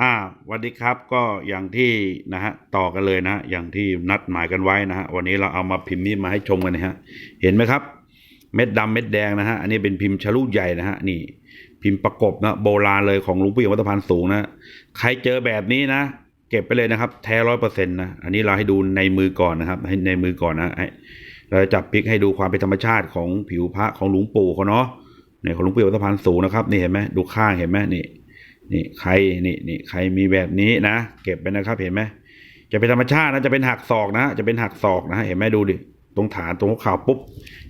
อ่าวัสดีครับก็อย่างที่นะฮะต่อกันเลยนะอย่างที่นัดหมายกันไว้นะฮะวันนี้เราเอามาพิมพ์นี้มาให้ชมกันนะฮะเห็นไหมครับ เม็ดดำเม็ดแดงนะฮะอันนี้เป็นพิมพ์ชะลูกใหญ่นะฮะนี่ พิมพ์ประกบนะโบราณเลยของหลวงปู่เอี่ยมวัดสะพานสูงนะใครเจอแบบนี้นะ เก็บไปเลยนะครับ แท้ร้อยเปอร์เซ็นต์นะอันนี้เราให้ดูในมือก่อนนะครับ ให้ในมือก่อนนะให้เราจะจับพลิกให้ดูความเป็นธรรมชาติของผิวพระของหลวงปู่เขาเนาะเนี่ยของหลวงปู่เอี่ยมวัดสะพานสูงนะครับนี่เห็นไหมดูข้างเห็นไหมนี่ นี่ใครนี่นี่ใครมีแบบนี้นะ เก็บไปนะครับเห็นไหมจะเป็นธรรมชาตินะจะเป็นหักศอกนะ จะเป็นหักศอกนะ เห็นไหมดูดิตรงฐานตรงหัวเข่าปุ๊บ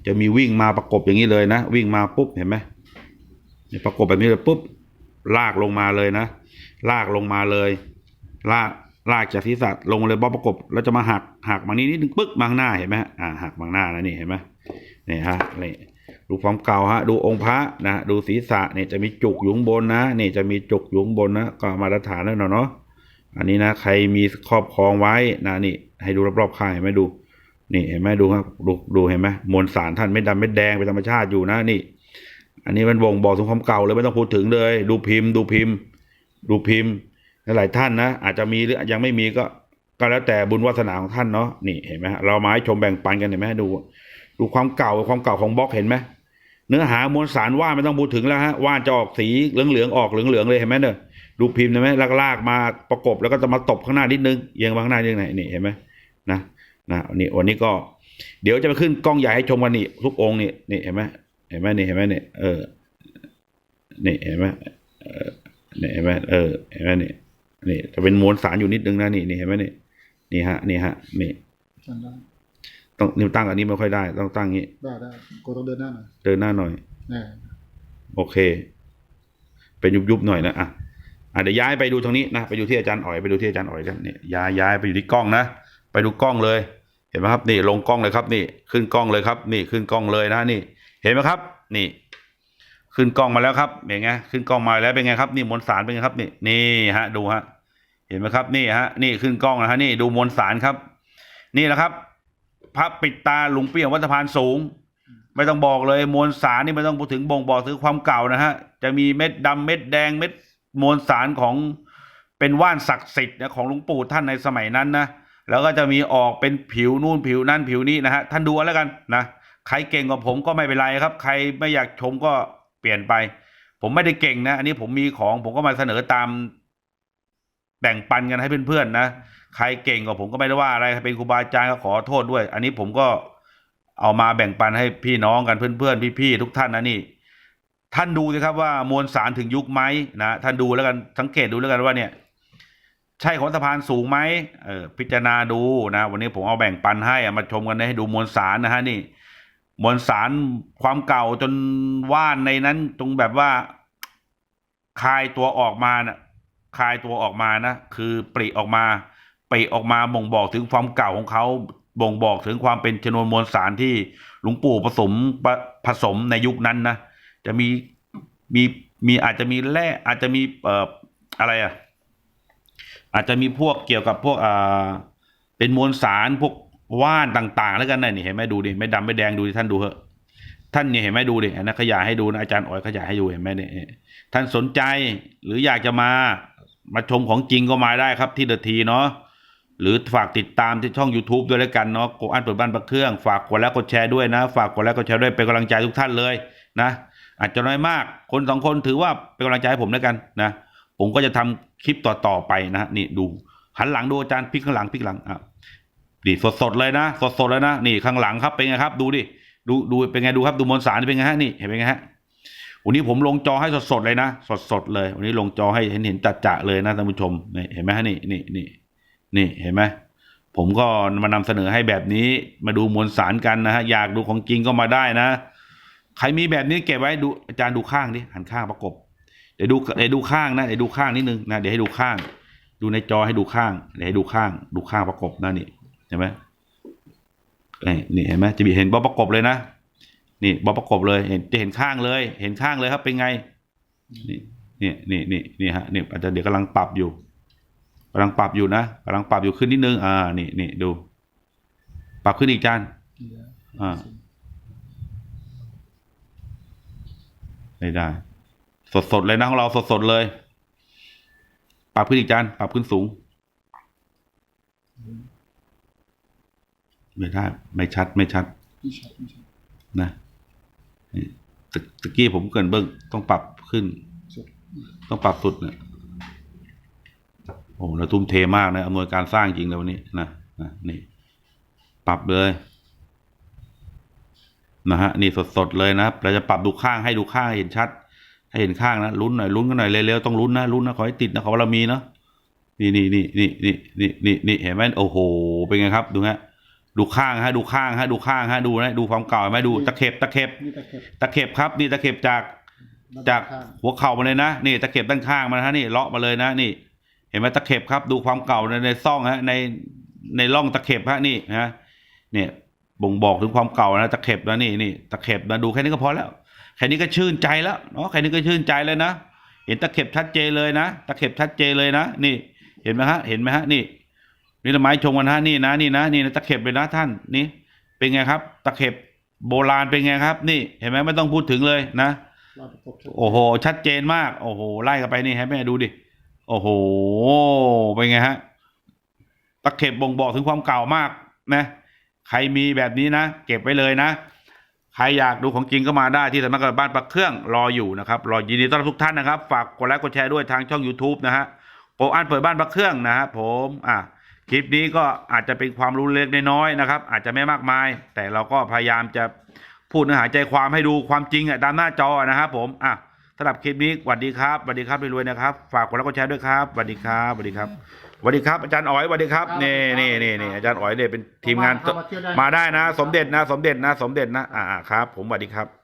จะมีวิ่งมาประกบอย่างนี้เลยนะ วิ่งมาปุ๊บเห็นไหมนี่ประกบแบบนี้เลยปุ๊บ ลากลงมาเลยนะ ลากลงมาเลย ลากลากจากศีรษะลงเลยบอประกบแล้วจะมาหักหักมานี้นิดนึงปึ๊กมาข้างหน้าเห็นไหมอ่าหักมาข้างหน้านะนี่เห็นไหมนี่ฮะนี่ ดูความเก่าฮะ ดูองค์พระนะ ดูศีรษะเนี่ยจะมีจุกอยู่ข้างบนนะนี่จะมีจุกอยู่ข้างบนนะ ก็มาตรฐานแล้วเนาะเนาะ อันนี้นะ ใครมีครอบครองไว้นะนี่ ให้ดูรอบๆข้างเห็นไหมดู นี่เห็นไหมดูครับ ดูดูเห็นไหมมวลสารท่านไม่ดำไม่แดงเป็นธรรมชาติอยู่นะนี่ อันนี้มันบ่งบอกถึงความเก่าเลยไม่ต้องพูดถึงเลย ดูพิมพ์ ดูพิมพ์ ดูพิมพ์หลายท่านนะอาจจะมีหรือยังไม่มีก็ก็แล้วแต่บุญวาสนาของท่านเนาะนี่เห็นไหมเรามาให้ชมแบ่งปันกันเห็นไหมดู ดูความเก่าความเก่าของบล็อกเห็นไหมเนื้อหามวลสารว่านไม่ต้องพูดถึงแล้วฮะว่านจะออกสีเหลืองเหลืองๆออกเหลืองเหลืองๆเลยเห็นไหมเนอะดูพิมพ์เห็นไหมลากๆมาประกบแล้วก็จะมาตบข้างหน้านิดนึงเอียงมาข้างหน้านิดนึงนี่เห็นไหมนะนะนี่วันนี้ก็ เดี๋ยวจะไปขึ้นกล้องใหญ่ให้ชมกันนี่ทุกองค์นี่นี่เห็นไหมเห็นไหมนี่เห็นไหมนี่เออนี่เห็นไหมเออนี่เห็นไหมเออเห็นไหมนี่นี่จะเป็นมวลสารอยู่นิดนึงนะนี่นี่เห็นไหมนี่นี่ฮะนี่ฮะนี่ ต้องนิ้วตั้งอันนี้ไม่ค่อยได้ ต้องตั้งงี้ ได้ได้กูต้องเดินหน้าหน่อย เดินหน้าหน่อยแน่โอเค เป็นยุบยุบๆหน่อยนะอะอะเดี๋ยวย้ายไปดูทางนี้นะไปดูที่อาจารย์อ๋อยไปดูที่อาจารย์อ๋อยกันเนี่ยย้ายย้ายไปอยู่ที่กล้องนะไปดูกล้องเลย เห็นไหมครับนี่ลงกล้องเลยครับ นี่ขึ้นกล้องเลยครับ นี่ขึ้นกล้องเลยนะนี่ เห็นไหมครับ นี่ ขึ้นกล้องมาแล้วครับเป็นไงขึ้นกล้องมาแล้วเป็นไงครับ นี่มวลสารเป็นไงครับ นี่นี่ฮะ ดูฮะ เห็นไหมครับ นี่ฮะ นี่ขึ้นกล้องนะฮะนี่ดูมวลสารครับ นี่แหละครับ พระปิดตาหลวงเปี่ยมวัดสะพานสูง ไม่ต้องบอกเลยมวลสารนี่ไม่ต้องพูดถึงบ่งบอกถึงความเก่านะฮะ จะมีเม็ดดำเม็ดแดงเม็ดมวลสารของเป็นว่านศักดิ์สิทธิ์นะของหลวงปู่ท่านในสมัยนั้นนะแล้วก็จะมีออกเป็นผิวนู่นผิวนั่นผิวนี้นะฮะท่านดูอาแล้วกันนะใครเก่งกว่าผมก็ไม่เป็นไรครับ ใครไม่อยากชมก็เปลี่ยนไป ผมไม่ได้เก่งนะ อันนี้ผมมีของผมก็มาเสนอตามแบ่งปันกันให้เพื่อนๆนะ ใครเก่งกว่าผมก็ไม่ได้ว่าอะไรครเป็นครูบาอาจารย์ก็ขอโทษด้วย อันนี้ผมก็เอามาแบ่งปันให้พี่น้องกันเพื่อนๆ พี่ๆทุกท่านนะนี่ ท่านดูสิครับว่ามวลสารถึงยุคไหมนะท่านดูแล้วกันสังเกตดูแล้วกันว่าเนี่ย ใช่ของสะพานสูงไหมเออพิจารณาดูนะ วันนี้ผมเอาแบ่งปันให้อามาชมกันให้ดูมวลสารนะฮะนี่ มวลสารความเก่าจนว่านในนั้นตรงแบบว่าคลายตัวออกมานะคลายตัวออกมานะคือปริออกมา ปออกมาบ่งบอกถึงความเก่าของเขาบ่งบอกถึงความเป็นชนวนมวลสารที่หลวงปู่ผสมผสมในยุคนั้นนะจะมีมีมีอาจจะมีแร่อาจจะมีเอ่ออะไรอะอาจจะมีพวกเกี่ยวกับพวกอ่าเป็นมวลสารพวกว่านต่าง ๆ แล้วกันนะนี่เห็นไหมดูดิไม่ดำไม่แดงดูดิท่านดูเถอะท่านเนี่ยเห็นไหมดูดินนะขยายให้ดูนะอาจารย์อ๋อยขยายให้ดูเห็นไหมเนี่ยท่านสนใจหรืออยากจะมามาชมของจริงก็มาได้ครับที่เดอะทีเนาะ หรือฝากติดตามที่ช่อง YouTube ด้วยแล้วกันเนาะโกอันเปิดบ้านประเครื่อง ฝากกดแล้วกดแชร์ด้วยนะ ฝากกดแล้วกดแชร์ด้วยเป็นกำลังใจทุกท่านเลยนะ อาจจะน้อยมาก คนสองคนถือว่าเป็นกำลังใจให้ผมแล้วกันนะ ผมก็จะทำคลิปต่อๆไปนะนี่ดูหันหลังดูอาจารย์พลิกข้างหลังพลิกหลังอะดิสดๆเลยนะ สดๆเลยนะนี่ข้างหลังครับเป็นไงครับ ดูดิดูดูเป็นไงดูครับดูมวลสารเป็นไงฮะนี่เห็นเป็นไงฮะวันนี้ผมลงจอให้สดๆเลยนะ สดๆเลย วันนี้ลงจอให้เห็นเห็นจัดจะๆเลยนะท่านผู้ชมนี่เห็นไหมฮะนี่นี่นี่ นี่เห็นไหมผมก็มานำเสนอให้แบบนี้มาดูมวลสารกันนะฮะอยากดูของจริงก็มาได้นะ ใครมีแบบนี้เก็บไว้ดูอาจารย์ดูข้างดิหันข้างประกบ เดี๋ยวดูเดี๋ยวดูข้างนะเดี๋ยวดูข้างนิดนึงนะเดี๋ยวให้ดูข้าง ดูในจอให้ดูข้างเดี๋ยวให้ดูข้าง ดูข้างประกบนะนี่เห็นไหมนี่เห็นไหมจะมีเห็นบอประกบเลยนะนี่บอประกบเลยเห็นจะเห็นข้างเลย เห็นข้างเลยครับเป็นไงนี่นี่นี่นี่นี่ฮะนี่อาจจะเดี๋ยวกำลังปรับอยู่ กำลังปรับอยู่นะกำลังปรับอยู่ขึ้นนิดนึง อ่า นี่นี่ดู ปรับขึ้นอีกจานนี่นะอ่าไม่ได้ สดๆเลยนะของเราสดๆเลย ปรับขึ้นอีกจานปรับขึ้นสูง ไม่ได้ไม่ชัด ไม่ชัดไม่ชัดไม่ชัดนะนี่ตะตะกี้ผมเกรินเบิ้งต้องปรับขึ้นสุดต้องปรับสุดนะโอ้เราทุ่มเทมากนะอำนวยการสร้างจริงเลยวันนี้นะนะนี่ ปรับเลย นะฮะนี่สดๆเลยนะครับเราจะปรับดูข้างให้ดูข้างให้เห็นชัด ให้เห็นข้างนะลุ้นหน่อยลุ้นกันหน่อยเร็วๆต้องลุ้นนะลุ้นนะขอให้ติดนะขอเรามีเนาะนี่นี่นี่นี่นี่นี่นี่นี่เห็นไหมโอ้โหเป็นไงครับ ดูฮะดูข้างฮะดูข้างฮะดูข้างฮะดูนะดูความเก่าเห็นไหมดูตะเข็บตะเข็บนี่ตะเข็บตะเข็บครับ นี่ตะเข็บจากด้นจากข้งหัวเข่ามาเลยนะนี่ตะเข็บด้านข้างมานะฮะนี่เลาะมาเลยนะนี่ เห็นไหมตะเข็บครับดูความเก่าในในซ่องฮะในในร่องตะเข็บฮะนี่ฮะเนี่ยบ่งบอกถึงความเก่านะตะเข็บนะนี่นี่ตะเข็บนะดูแค่นี้ก็พอแล้วแค่นี้ก็ชื่นใจแล้วเนาะแค่นี้ก็ชื่นใจเลยนะเห็นตะเข็บชัดเจนเลยนะตะเข็บชัดเจนเลยนะ นี่ เห็นไหมฮะเห็นไหมฮะนี่นี่ละไม้ชงกันฮะนี่นะนี่นะนี่นะตะเข็บเลยนะท่านนี่ เป็นไงครับ ตะเข็บโบราณเป็นไงครับ นี่เห็นไหมไม่ต้องพูดถึงเลยนะรอดประกบชัดโอ้โห ชัดเจนมาก โอ้โหไล่กันไปนี่ให้แม่ดูดิ โอ้โห เป็นไงฮะ ตะเข็บบ่งบอกถึงความเก่ามากนะ ใครมีแบบนี้นะ เก็บไว้เลยนะ ใครอยากดูของจริงก็มาได้ที่สำนักงานบ้านปักเครื่องรออยู่นะครับ รอยินดีต้อนรับทุกท่านนะครับ ฝากกดไลค์กดแชร์ด้วยทางช่อง YouTube นะฮะผมอ่านเปิดบ้านปักเครื่องนะฮะผมอะคลิปนี้ก็อาจจะเป็นความรู้เล็กน้อยนะครับ อาจจะไม่มากมาย แต่เราก็พยายามจะพูดเนื้อหาใจความให้ดูความจริงอะตามหน้าจอนะครับผมอะ สำหรับคลิปนี้สวัสดีครับสวัสดีครับรวยๆนะครับ ฝากกดไลค์กดแชร์ด้วยครับสวัสดีครับสวัสดีครับสวัสดีครับอาจารย์อ๋อยสวัสดีครับนี่นี่นี่นี่อาจารย์อ๋อยเนี่ยเป็นทีมงานเข้ามาเที่ยวได้มาได้นะ สมเด็จนะ สมเด็จนะ สมเด็จนะอ่าอ่าครับ ผมสวัสดีครับ